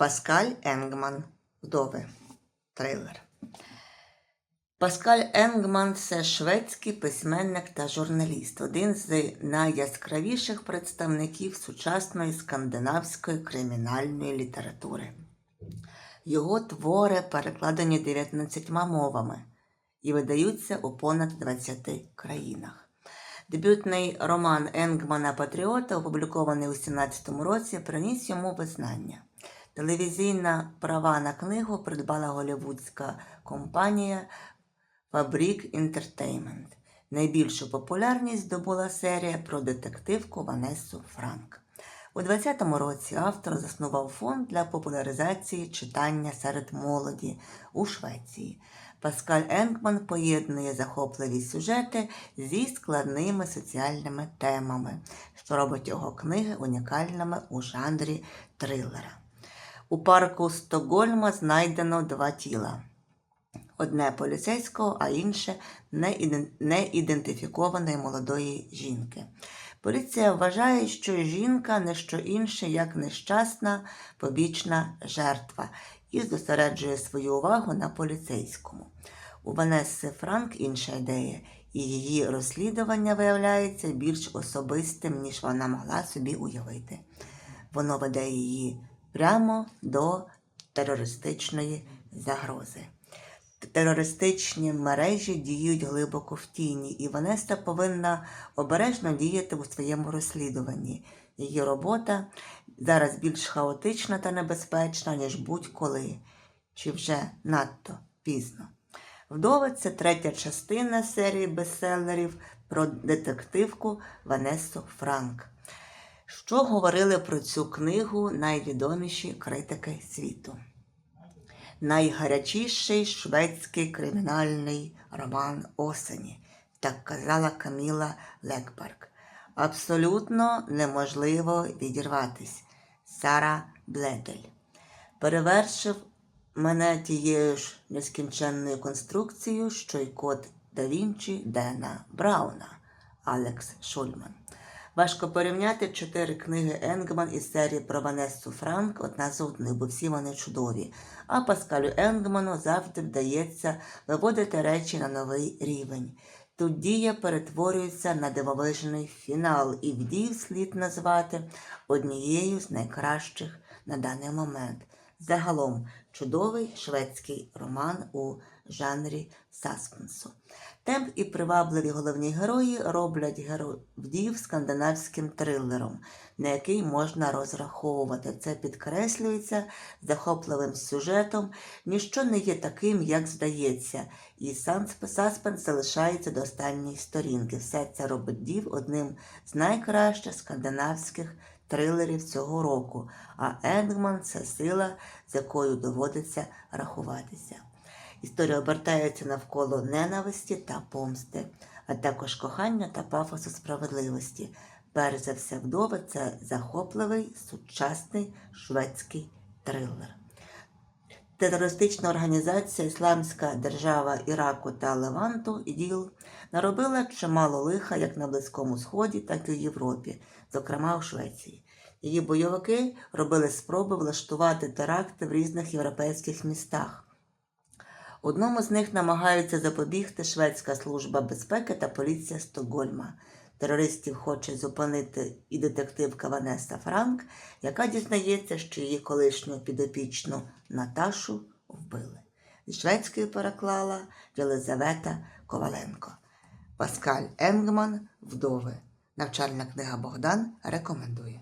Паскаль Енгман Вдови. Трейлер. Паскаль Енгман це шведський письменник та журналіст, один з найяскравіших представників сучасної скандинавської кримінальної літератури. Його твори перекладені 19 мовами і видаються у понад 20 країнах. Дебютний роман Енгмана Патріота, опублікований у 17-му році, приніс йому визнання. Телевізійна права на книгу придбала голівудська компанія Фабрік Entertainment. Найбільшу популярність здобула серія про детективку Ванесу Франк. У 20-му році автор заснував фонд для популяризації читання серед молоді у Швеції. Паскаль Енкман поєднує захопливі сюжети зі складними соціальними темами, що робить його книги унікальними у жанрі трилера. У парку Стокгольма знайдено два тіла. Одне поліцейського, а інше неіден- неідентифікованої молодої жінки. Поліція вважає, що жінка не що інше, як нещасна побічна жертва, і зосереджує свою увагу на поліцейському. У Ванесси Франк інша ідея, і її розслідування виявляється більш особистим, ніж вона могла собі уявити. Воно веде її прямо до терористичної загрози. Терористичні мережі діють глибоко в тіні, і Ванеса повинна обережно діяти у своєму розслідуванні. Її робота зараз більш хаотична та небезпечна, ніж будь-коли, чи вже надто пізно. Вдова це третя частина серії бестселерів про детективку Ванесу Франк. Що говорили про цю книгу найвідоміші критики світу? найгарячіший шведський кримінальний роман осені, так казала Каміла Лекберг. Абсолютно неможливо відірватись. Сара Бледель. Перевершив мене тією ж нескінченною конструкцією, що й код да Вінчі Дена Брауна Алекс Шульман. Важко порівняти чотири книги Енгман із серії про Ванессу Франк одна з одною, бо всі вони чудові. А Паскалю Енгману завжди вдається виводити речі на новий рівень. Тут дія перетворюється на дивовижний фінал, і вдів слід назвати однією з найкращих на даний момент. Загалом чудовий шведський роман у жанрі саспенсу. Темп і привабливі головні герої роблять героїв скандинавським трилером, на який можна розраховувати. Це підкреслюється захопливим сюжетом, ніщо не є таким, як здається, і саспенс залишається до останньої сторінки. Все це робить дів одним з найкращих скандинавських трилерів цього року, а Енгман це сила, з якою доводиться рахуватися. Історія обертається навколо ненависті та помсти, а також кохання та пафосу справедливості. Перш за все, вдова це захопливий сучасний шведський трилер. Терористична організація Ісламська держава Іраку та Леванту ІДІЛ наробила чимало лиха як на Близькому Сході, так і в Європі, зокрема у Швеції. Її бойовики робили спроби влаштувати теракти в різних європейських містах. Одному з них намагаються запобігти Шведська служба безпеки та поліція Стокгольма. Терористів хоче зупинити і детективка Ванеса Франк, яка дізнається, що її колишню підопічну Наташу вбили. Зі шведської переклала Єлизавета Коваленко. Паскаль Енгман Вдови. Навчальна книга Богдан рекомендує.